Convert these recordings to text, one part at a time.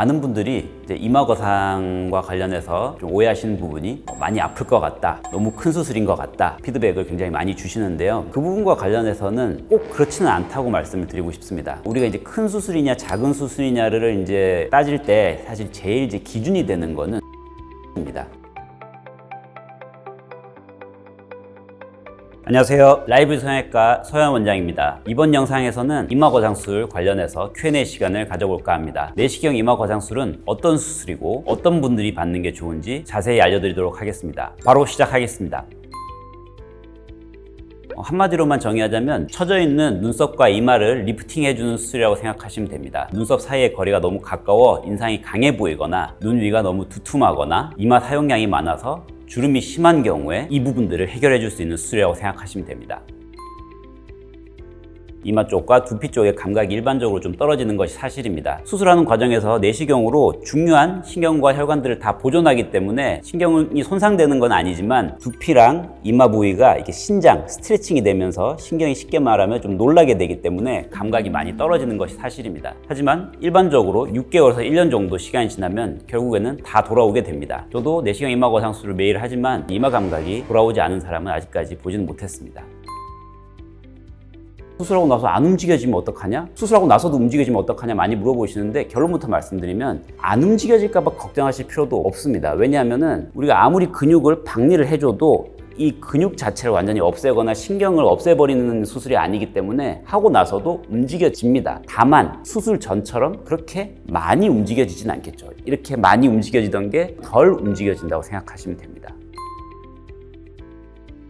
많은 분들이 이제 이마 거상과 관련해서 좀 오해하시는 부분이 어, 많이 아플 것 같다, 너무 큰 수술인 것 같다 피드백을 굉장히 많이 주시는데요. 그 부분과 관련해서는 꼭 그렇지는 않다고 말씀을 드리고 싶습니다. 우리가 이제 큰 수술이냐 작은 수술이냐를 이제 따질 때 사실 제일 이제 기준이 되는 거는 입니다. 안녕하세요. 라이브 성형외과 서현 원장입니다. 이번 영상에서는 이마 거상술 관련해서 Q&A 시간을 가져볼까 합니다. 내시경 이마 거상술은 어떤 수술이고 어떤 분들이 받는 게 좋은지 자세히 알려드리도록 하겠습니다. 바로 시작하겠습니다. 어, 한마디로만 정의하자면 처져 있는 눈썹과 이마를 리프팅 해주는 수술이라고 생각하시면 됩니다. 눈썹 사이의 거리가 너무 가까워 인상이 강해 보이거나 눈 위가 너무 두툼하거나 이마 사용량이 많아서 주름이 심한 경우에 이 부분들을 해결해 줄 수 있는 수술이라고 생각하시면 됩니다. 이마 쪽과 두피 쪽의 감각이 일반적으로 좀 떨어지는 것이 사실입니다. 수술하는 과정에서 내시경으로 중요한 신경과 혈관들을 다 보존하기 때문에 신경이 손상되는 건 아니지만 두피랑 이마 부위가 이렇게 신장, 스트레칭이 되면서 신경이 쉽게 말하면 좀 놀라게 되기 때문에 감각이 많이 떨어지는 것이 사실입니다. 하지만 일반적으로 6개월에서 1년 정도 시간이 지나면 결국에는 다 돌아오게 됩니다. 저도 내시경 이마 거상술을 매일 하지만 이마 감각이 돌아오지 않은 사람은 아직까지 보지는 못했습니다. 수술하고 나서 안 움직여지면 어떡하냐? 수술하고 나서도 움직여지면 어떡하냐? 많이 물어보시는데 결론부터 말씀드리면 안 움직여질까봐 걱정하실 필요도 없습니다. 왜냐하면은 우리가 아무리 근육을 박리를 해줘도 이 근육 자체를 완전히 없애거나 신경을 없애버리는 수술이 아니기 때문에 하고 나서도 움직여집니다. 다만 수술 전처럼 그렇게 많이 움직여지진 않겠죠. 이렇게 많이 움직여지던 게 덜 움직여진다고 생각하시면 됩니다.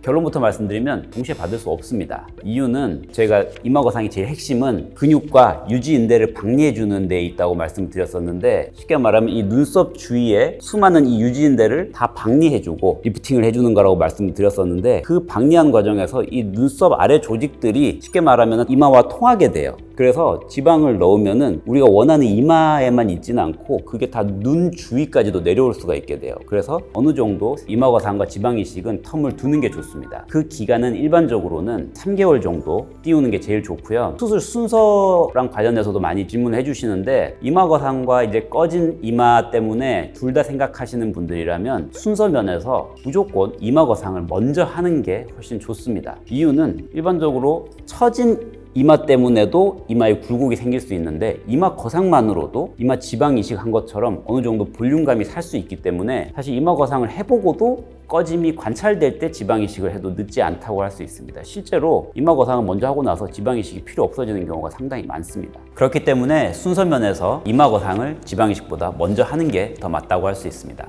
결론부터 말씀드리면 동시에 받을 수 없습니다. 이유는 제가 이마거상의 제일 핵심은 근육과 유지인대를 박리해주는 데 있다고 말씀드렸었는데 쉽게 말하면 이 눈썹 주위에 수많은 이 유지인대를 다 박리해주고 리프팅을 해주는 거라고 말씀드렸었는데 그 박리한 과정에서 이 눈썹 아래 조직들이 쉽게 말하면 이마와 통하게 돼요. 그래서 지방을 넣으면은 우리가 원하는 이마에만 있지는 않고 그게 다 눈 주위까지도 내려올 수가 있게 돼요. 그래서 어느 정도 이마 거상과 지방 이식은 텀을 두는 게 좋습니다. 그 기간은 일반적으로는 3개월 정도 띄우는 게 제일 좋고요. 수술 순서랑 관련해서도 많이 질문해 주시는데 이마 거상과 이제 꺼진 이마 때문에 둘 다 생각하시는 분들이라면 순서 면에서 무조건 이마 거상을 먼저 하는 게 훨씬 좋습니다. 이유는 일반적으로 처진 이마 때문에도 이마에 굴곡이 생길 수 있는데 이마 거상만으로도 이마 지방 이식한 것처럼 어느 정도 볼륨감이 살 수 있기 때문에 사실 이마 거상을 해보고도 꺼짐이 관찰될 때 지방 이식을 해도 늦지 않다고 할 수 있습니다. 실제로 이마 거상을 먼저 하고 나서 지방 이식이 필요 없어지는 경우가 상당히 많습니다. 그렇기 때문에 순서 면에서 이마 거상을 지방 이식보다 먼저 하는 게 더 맞다고 할 수 있습니다.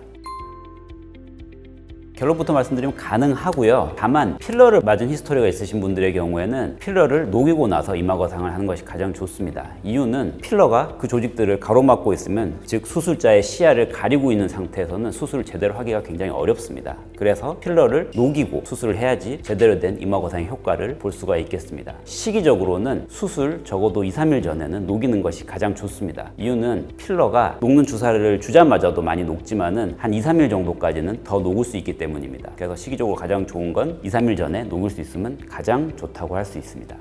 결론부터 말씀드리면 가능하고요. 다만 필러를 맞은 히스토리가 있으신 분들의 경우에는 필러를 녹이고 나서 이마 거상을 하는 것이 가장 좋습니다. 이유는 필러가 그 조직들을 가로막고 있으면 즉 수술자의 시야를 가리고 있는 상태에서는 수술을 제대로 하기가 굉장히 어렵습니다. 그래서 필러를 녹이고 수술을 해야지 제대로 된 이마 거상의 효과를 볼 수가 있겠습니다. 시기적으로는 수술 적어도 2, 3일 전에는 녹이는 것이 가장 좋습니다. 이유는 필러가 녹는 주사를 주자마자도 많이 녹지만은 한 2, 3일 정도까지는 더 녹을 수 있기 때문에 때문입니다. 그래서 시기적으로 가장 좋은 건 2, 3일 전에 녹을 수 있으면 가장 좋다고 할 수 있습니다.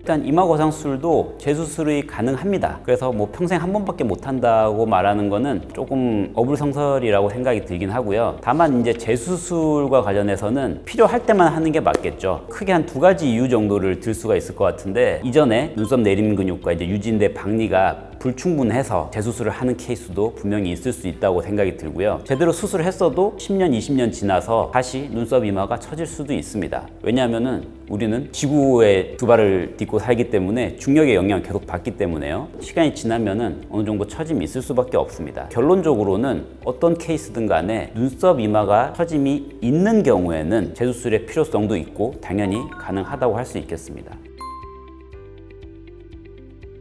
일단 이마 거상 수술도 재수술이 가능합니다. 그래서 뭐 평생 한 번밖에 못 한다고 말하는 거는 조금 어불성설이라고 생각이 들긴 하고요. 다만 이제 재수술과 관련해서는 필요할 때만 하는 게 맞겠죠. 크게 한 두 가지 이유 정도를 들 수가 있을 것 같은데 이전에 눈썹 내림 근육과 이제 유지인대 박리가 불충분해서 재수술을 하는 케이스도 분명히 있을 수 있다고 생각이 들고요. 제대로 수술을 했어도 10년, 20년 지나서 다시 눈썹 이마가 처질 수도 있습니다. 왜냐하면은 우리는 지구에 두 발을 딛고 살기 때문에 중력의 영향을 계속 받기 때문에요. 시간이 지나면은 어느 정도 처짐이 있을 수밖에 없습니다. 결론적으로는 어떤 케이스든 간에 눈썹 이마가 처짐이 있는 경우에는 재수술의 필요성도 있고 당연히 가능하다고 할 수 있겠습니다.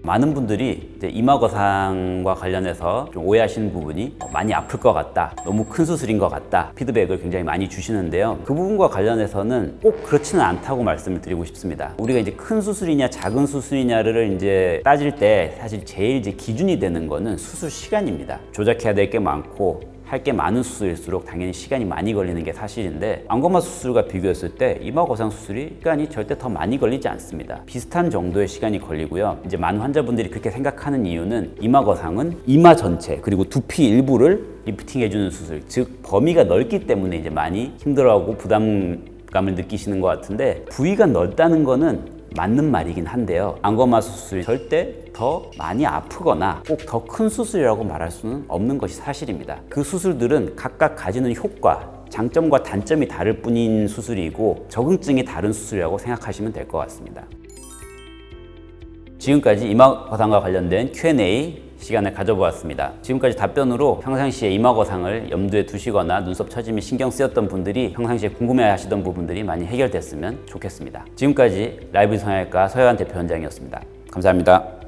많은 분들이 이제 이마 거상과 관련해서 좀 오해하시는 부분이 많이 아플 것 같다, 너무 큰 수술인 것 같다 피드백을 굉장히 많이 주시는데요. 그 부분과 관련해서는 꼭 그렇지는 않다고 말씀을 드리고 싶습니다. 우리가 이제 큰 수술이냐 작은 수술이냐를 이제 따질 때 사실 제일 이제 기준이 되는 거는 수술 시간입니다. 조작해야 될 게 많고 할 게 많은 수술일수록 당연히 시간이 많이 걸리는 게 사실인데 안검하 수술과 비교했을 때 이마 거상 수술이 시간이 절대 더 많이 걸리지 않습니다. 비슷한 정도의 시간이 걸리고요. 이제 많은 환자분들이 그렇게 생각하는 이유는 이마 거상은 이마 전체 그리고 두피 일부를 리프팅해주는 수술, 즉 범위가 넓기 때문에 이제 많이 힘들어하고 부담 감을 느끼시는 것 같은데 부위가 넓다는 거는 맞는 말이긴 한데요. 안검하 수술이 절대 더 많이 아프거나 꼭 더 큰 수술이라고 말할 수는 없는 것이 사실입니다. 그 수술들은 각각 가지는 효과, 장점과 단점이 다를 뿐인 수술이고 적응증이 다른 수술이라고 생각하시면 될 것 같습니다. 지금까지 이마 거상과 관련된 Q&A 시간을 가져보았습니다. 지금까지 답변으로 평상시에 이마 거상을 염두에 두시거나 눈썹 처짐이 신경 쓰였던 분들이 평상시에 궁금해 하시던 부분들이 많이 해결됐으면 좋겠습니다. 지금까지 라이브 성형외과 서혜환 대표 원장이었습니다. 감사합니다.